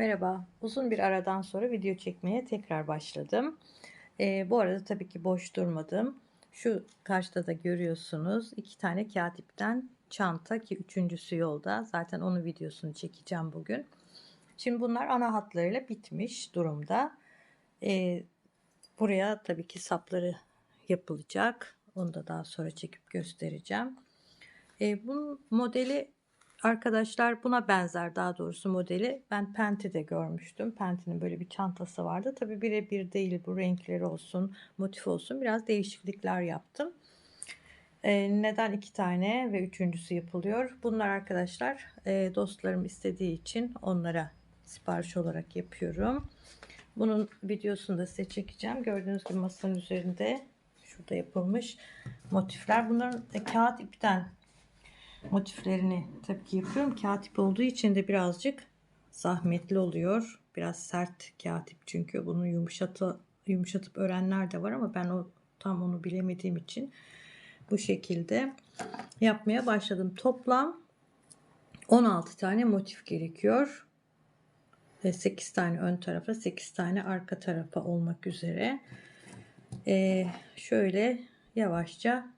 Merhaba. Uzun bir aradan sonra video çekmeye tekrar başladım. Ee, bu arada tabii ki boş durmadım. Şu karşıda da görüyorsunuz iki tane kağıt ipten çanta ki üçüncüsü yolda. Zaten onun videosunu çekeceğim bugün. Şimdi bunlar ana hatlarıyla bitmiş durumda. Ee, buraya tabii ki sapları yapılacak. Onu da daha sonra çekip göstereceğim. Ee, bunun modeli Arkadaşlar buna benzer daha doğrusu modeli ben Penti'de görmüştüm. Penti'nin böyle bir çantası vardı. Tabi birebir değil bu renkleri olsun, motif olsun biraz değişiklikler yaptım. Ee, neden iki tane ve üçüncüsü yapılıyor? Bunlar arkadaşlar e, dostlarım istediği için onlara sipariş olarak yapıyorum. Bunun videosunu da size çekeceğim. Gördüğünüz gibi masanın üzerinde şurada yapılmış motifler. Bunların e, kağıt ipten motiflerini tabii ki yapıyorum. Katip olduğu için de birazcık zahmetli oluyor. Biraz sert katip çünkü bunu yumuşatı, yumuşatıp öğrenler de var ama ben o tam onu bilemediğim için bu şekilde yapmaya başladım. Toplam 16 tane motif gerekiyor. Ve 8 tane ön tarafa 8 tane arka tarafa olmak üzere. Ee, şöyle yavaşça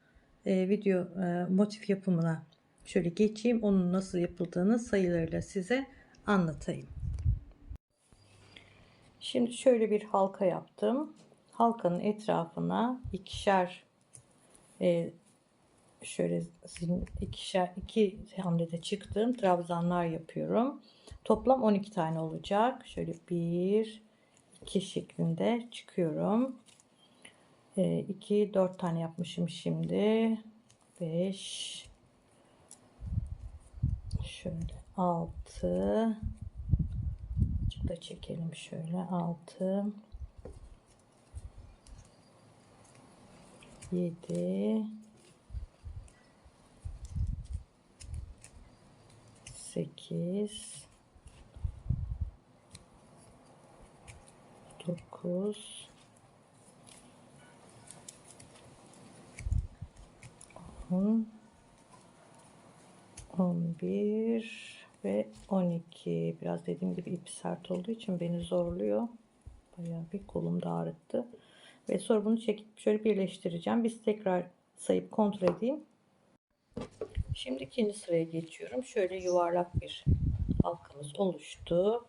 e, video e, motif yapımına Şöyle geçeyim onun nasıl yapıldığını sayılarıyla size anlatayım. Şimdi şöyle bir halka yaptım. Halkanın etrafına ikişer e, şöyle ikişer iki hamlede çıktım. Trabzanlar yapıyorum. Toplam 12 tane olacak. Şöyle bir iki şeklinde çıkıyorum. 2 e, 4 tane yapmışım şimdi. 5 şöyle 6 da çekelim şöyle. 6 7 8 9 10 11 ve 12 biraz dediğim gibi ip sert olduğu için beni zorluyor. Bayağı bir kolum da ağrıttı ve sonra bunu çekip şöyle birleştireceğim. Biz tekrar sayıp kontrol edeyim. Şimdi ikinci sıraya geçiyorum. Şöyle yuvarlak bir halkamız oluştu.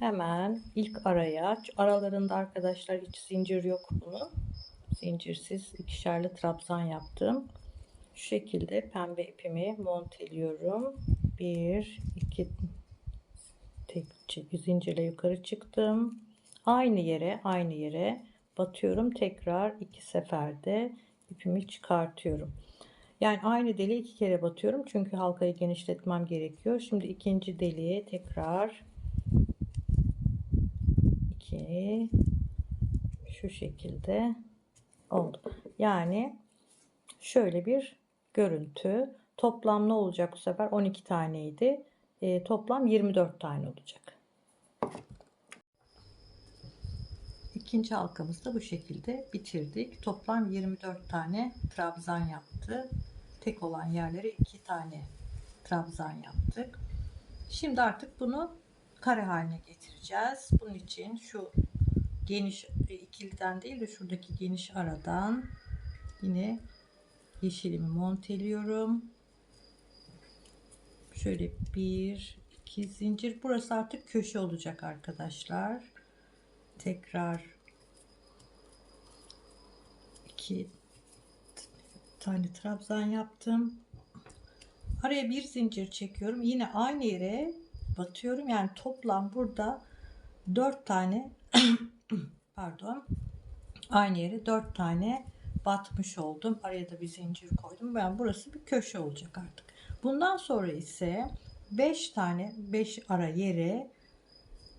Hemen ilk araya aralarında arkadaşlar hiç zincir yok bunun. Zincirsiz ikişerli trabzan yaptım şu şekilde pembe ipimi monteliyorum. Bir, iki tek zincirle yukarı çıktım. Aynı yere, aynı yere batıyorum. Tekrar iki seferde ipimi çıkartıyorum. Yani aynı deliğe iki kere batıyorum. Çünkü halkayı genişletmem gerekiyor. Şimdi ikinci deliğe tekrar iki şu şekilde oldu. Yani şöyle bir görüntü. Toplam ne olacak bu sefer? 12 taneydi. E, toplam 24 tane olacak. İkinci halkamızı da bu şekilde bitirdik. Toplam 24 tane trabzan yaptı. Tek olan yerlere 2 tane trabzan yaptık. Şimdi artık bunu kare haline getireceğiz. Bunun için şu geniş ikiliden değil de şuradaki geniş aradan yine yeşilimi monteliyorum. Şöyle bir iki zincir. Burası artık köşe olacak arkadaşlar. Tekrar iki tane trabzan yaptım. Araya bir zincir çekiyorum. Yine aynı yere batıyorum. Yani toplam burada dört tane pardon aynı yere dört tane batmış oldum. Araya da bir zincir koydum. Ben burası bir köşe olacak artık. Bundan sonra ise 5 tane 5 ara yere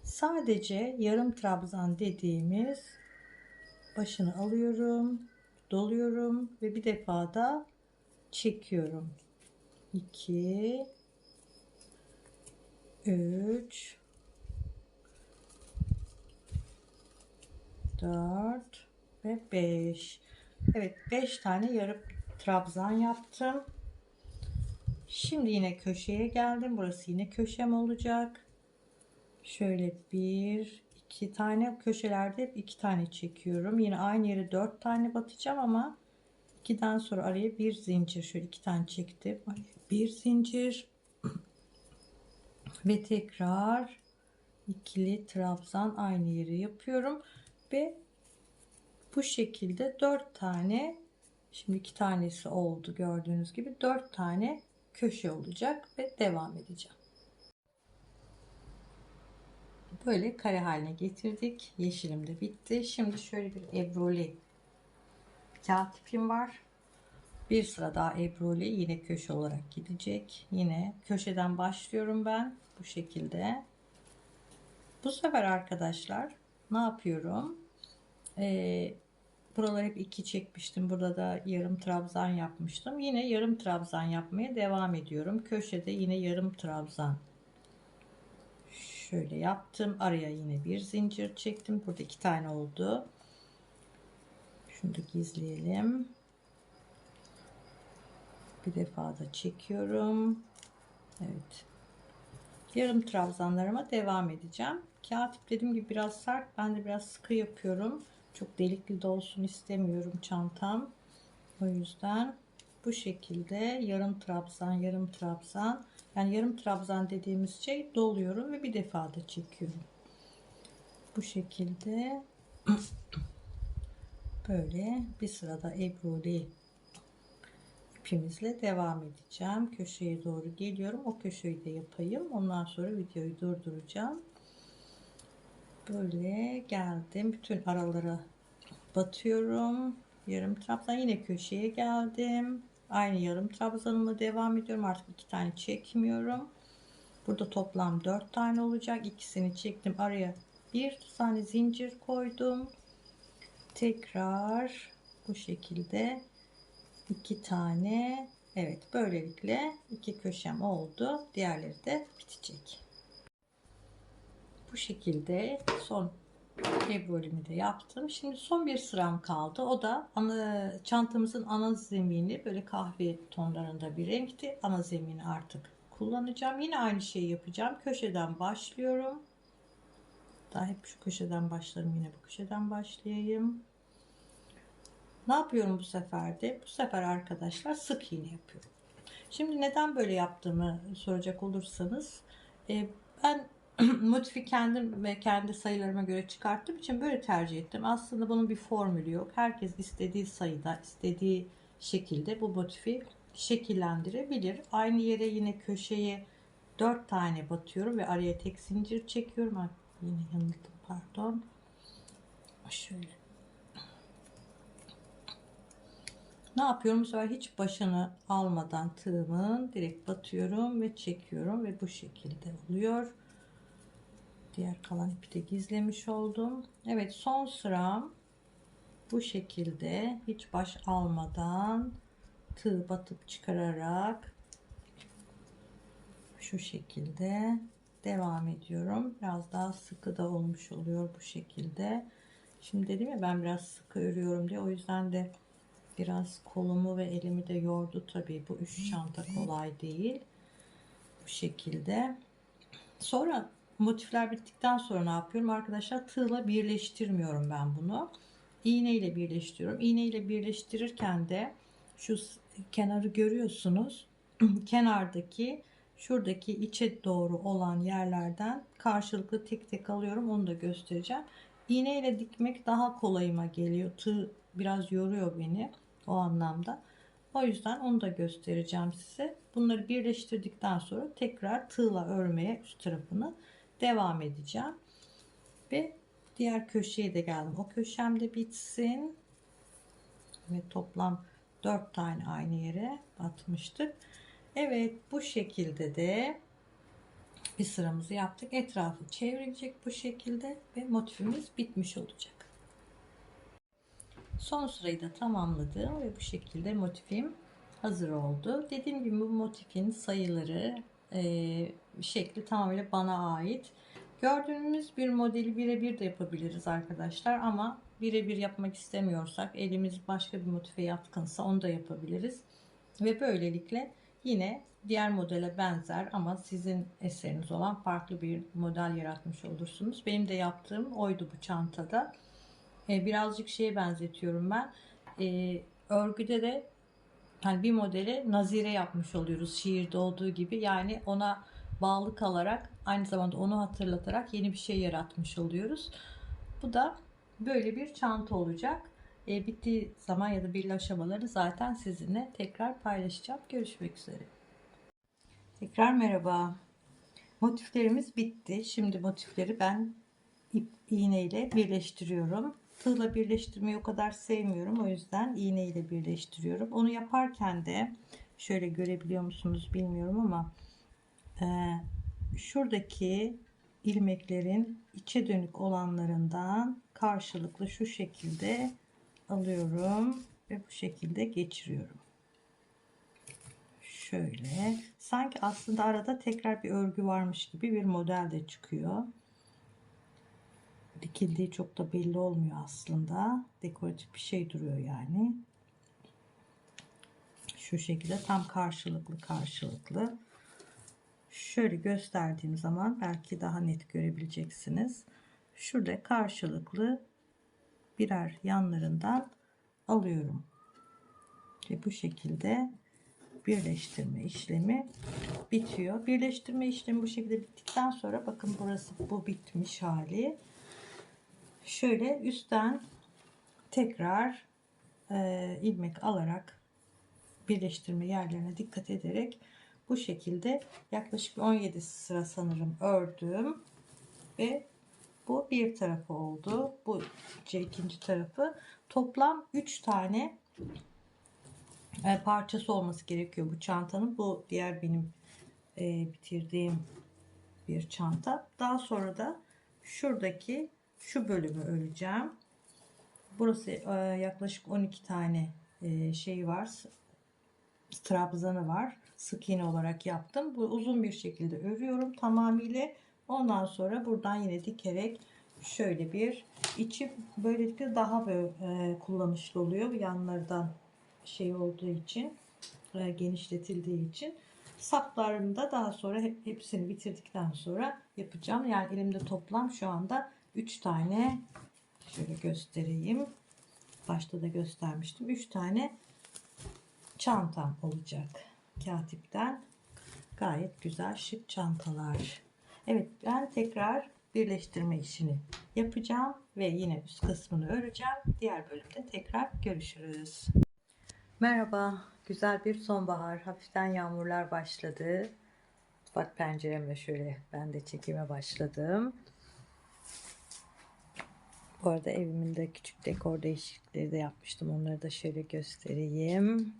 sadece yarım trabzan dediğimiz başını alıyorum, doluyorum ve bir defa da çekiyorum. 2 3 4 ve 5 Evet 5 tane yarım trabzan yaptım. Şimdi yine köşeye geldim. Burası yine köşem olacak. Şöyle bir, iki tane köşelerde hep iki tane çekiyorum. Yine aynı yere dört tane batacağım ama ikiden sonra araya bir zincir şöyle iki tane çektim. Bir zincir ve tekrar ikili trabzan aynı yeri yapıyorum ve bu şekilde dört tane şimdi iki tanesi oldu gördüğünüz gibi dört tane köşe olacak ve devam edeceğim. Böyle kare haline getirdik. Yeşilim de bitti. Şimdi şöyle bir ebruli kağıt ipim var. Bir sıra daha ebruli yine köşe olarak gidecek. Yine köşeden başlıyorum ben bu şekilde. Bu sefer arkadaşlar ne yapıyorum? Ee, buraları hep iki çekmiştim. Burada da yarım trabzan yapmıştım. Yine yarım trabzan yapmaya devam ediyorum. Köşede yine yarım trabzan. Şöyle yaptım. Araya yine bir zincir çektim. Burada iki tane oldu. Şunu da gizleyelim. Bir defa da çekiyorum. Evet. Yarım trabzanlarıma devam edeceğim. Kağıt dediğim gibi biraz sert. Ben de biraz sıkı yapıyorum çok delikli de olsun istemiyorum çantam o yüzden bu şekilde yarım trabzan yarım trabzan yani yarım trabzan dediğimiz şey doluyorum ve bir defa da çekiyorum. Bu şekilde böyle bir sırada ebruli ipimizle devam edeceğim. Köşeye doğru geliyorum. O köşeyi de yapayım. Ondan sonra videoyu durduracağım. Böyle geldim. Bütün aralara batıyorum. Yarım trabzan yine köşeye geldim. Aynı yarım trabzanımla devam ediyorum. Artık iki tane çekmiyorum. Burada toplam dört tane olacak. İkisini çektim. Araya bir tane zincir koydum. Tekrar bu şekilde iki tane Evet böylelikle iki köşem oldu. Diğerleri de bitecek. Bu şekilde son bölümü de yaptım. Şimdi son bir sıram kaldı. O da ana, çantamızın ana zemini böyle kahve tonlarında bir renkti. Ana zemini artık kullanacağım. Yine aynı şeyi yapacağım. Köşeden başlıyorum. Daha hep şu köşeden başlarım. Yine bu köşeden başlayayım. Ne yapıyorum bu sefer de? Bu sefer arkadaşlar sık iğne yapıyorum. Şimdi neden böyle yaptığımı soracak olursanız e, ben motifi kendim ve kendi sayılarıma göre çıkarttığım için böyle tercih ettim. Aslında bunun bir formülü yok. Herkes istediği sayıda, istediği şekilde bu motifi şekillendirebilir. Aynı yere yine köşeye 4 tane batıyorum ve araya tek zincir çekiyorum. Ay, yine yanıldım pardon. Şöyle. Ne yapıyorum? Bu sefer hiç başını almadan tığımın direkt batıyorum ve çekiyorum ve bu şekilde oluyor. Diğer kalan ipi de gizlemiş oldum. Evet son sıram bu şekilde hiç baş almadan tığ batıp çıkararak şu şekilde devam ediyorum. Biraz daha sıkı da olmuş oluyor bu şekilde. Şimdi dedim ya ben biraz sıkı örüyorum diye o yüzden de biraz kolumu ve elimi de yordu tabii bu üç çanta kolay değil bu şekilde sonra motifler bittikten sonra ne yapıyorum? Arkadaşlar tığla birleştirmiyorum ben bunu. İğne ile birleştiriyorum. İğne ile birleştirirken de şu kenarı görüyorsunuz. Kenardaki şuradaki içe doğru olan yerlerden karşılıklı tek tek alıyorum. Onu da göstereceğim. İğne ile dikmek daha kolayıma geliyor. Tığ biraz yoruyor beni o anlamda. O yüzden onu da göstereceğim size. Bunları birleştirdikten sonra tekrar tığla örmeye üst tarafını devam edeceğim. Ve diğer köşeye de geldim. O köşem de bitsin. Ve toplam 4 tane aynı yere batmıştık. Evet bu şekilde de bir sıramızı yaptık. Etrafı çevirecek bu şekilde ve motifimiz bitmiş olacak. Son sırayı da tamamladım ve bu şekilde motifim hazır oldu. Dediğim gibi bu motifin sayıları şekli tamamıyla bana ait. Gördüğümüz bir modeli birebir de yapabiliriz arkadaşlar ama birebir yapmak istemiyorsak elimiz başka bir motife yatkınsa onu da yapabiliriz. Ve böylelikle yine diğer modele benzer ama sizin eseriniz olan farklı bir model yaratmış olursunuz. Benim de yaptığım oydu bu çantada. E, birazcık şeye benzetiyorum ben. E, örgüde de hani bir modeli nazire yapmış oluyoruz şiirde olduğu gibi. Yani ona bağlı kalarak aynı zamanda onu hatırlatarak yeni bir şey yaratmış oluyoruz. Bu da böyle bir çanta olacak. E, bittiği zaman ya da bir aşamaları zaten sizinle tekrar paylaşacağım. Görüşmek üzere. Tekrar merhaba. Motiflerimiz bitti. Şimdi motifleri ben ip iğneyle birleştiriyorum. Tığla birleştirmeyi o kadar sevmiyorum. O yüzden iğne ile birleştiriyorum. Onu yaparken de şöyle görebiliyor musunuz bilmiyorum ama e, şuradaki ilmeklerin içe dönük olanlarından karşılıklı şu şekilde alıyorum ve bu şekilde geçiriyorum. Şöyle sanki aslında arada tekrar bir örgü varmış gibi bir model de çıkıyor. Dikildiği çok da belli olmuyor aslında. Dekoratif bir şey duruyor yani. Şu şekilde tam karşılıklı karşılıklı. Şöyle gösterdiğim zaman belki daha net görebileceksiniz. Şurada karşılıklı birer yanlarından alıyorum. Ve bu şekilde birleştirme işlemi bitiyor. Birleştirme işlemi bu şekilde bittikten sonra bakın burası bu bitmiş hali. Şöyle üstten tekrar e, ilmek alarak birleştirme yerlerine dikkat ederek bu şekilde yaklaşık 17 sıra sanırım ördüm ve bu bir tarafı oldu. Bu ikinci tarafı. Toplam 3 tane e, parçası olması gerekiyor bu çantanın. Bu diğer benim e, bitirdiğim bir çanta. Daha sonra da şuradaki şu bölümü öreceğim. Burası e, yaklaşık 12 tane şey var. Trabzanı var. Sık iğne olarak yaptım. Bu uzun bir şekilde örüyorum tamamıyla. Ondan sonra buradan yine dikerek şöyle bir içi böylelikle daha böyle e, kullanışlı oluyor. Yanlardan şey olduğu için e, genişletildiği için saplarını da daha sonra hep, hepsini bitirdikten sonra yapacağım. Yani elimde toplam şu anda 3 tane şöyle göstereyim. Başta da göstermiştim. 3 tane çantam olacak. Katipten gayet güzel şık çantalar. Evet ben tekrar birleştirme işini yapacağım ve yine üst kısmını öreceğim. Diğer bölümde tekrar görüşürüz. Merhaba. Güzel bir sonbahar. Hafiften yağmurlar başladı. Mutfak penceremle şöyle ben de çekime başladım. Bu arada evimin küçük dekor değişiklikleri de yapmıştım. Onları da şöyle göstereyim.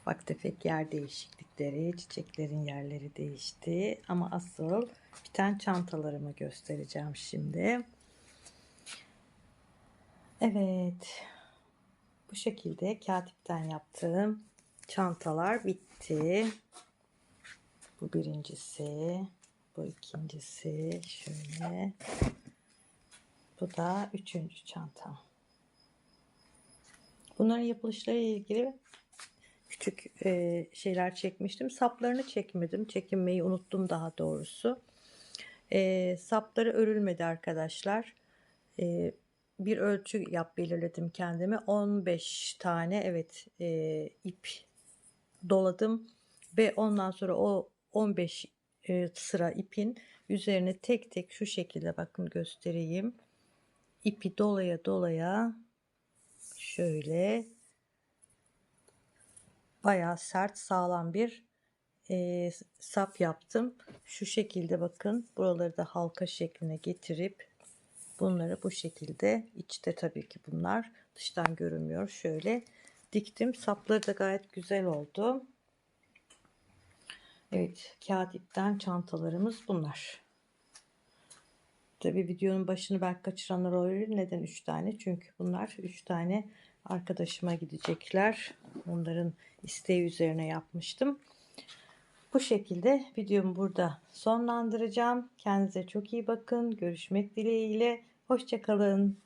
Ufak tefek yer değişiklikleri, çiçeklerin yerleri değişti. Ama asıl biten çantalarımı göstereceğim şimdi. Evet. Bu şekilde katipten yaptığım çantalar bitti. Bu birincisi. Bu ikincisi. Şöyle. Bu da üçüncü çantam. Bunların yapılışları ilgili küçük e, şeyler çekmiştim. Saplarını çekmedim. Çekinmeyi unuttum daha doğrusu. E, sapları örülmedi arkadaşlar. E, bir ölçü yap belirledim kendime. 15 tane evet e, ip doladım ve ondan sonra o 15 e, sıra ipin üzerine tek tek şu şekilde bakın göstereyim. İpi dolaya dolaya şöyle bayağı sert sağlam bir e, sap yaptım. Şu şekilde bakın buraları da halka şekline getirip bunları bu şekilde içte tabii ki bunlar dıştan görünmüyor. Şöyle diktim. Sapları da gayet güzel oldu. Evet kağıt ipten çantalarımız bunlar. Tabi videonun başını belki kaçıranlar olabilir. Neden 3 tane? Çünkü bunlar 3 tane arkadaşıma gidecekler. Onların isteği üzerine yapmıştım. Bu şekilde videomu burada sonlandıracağım. Kendinize çok iyi bakın. Görüşmek dileğiyle. Hoşçakalın.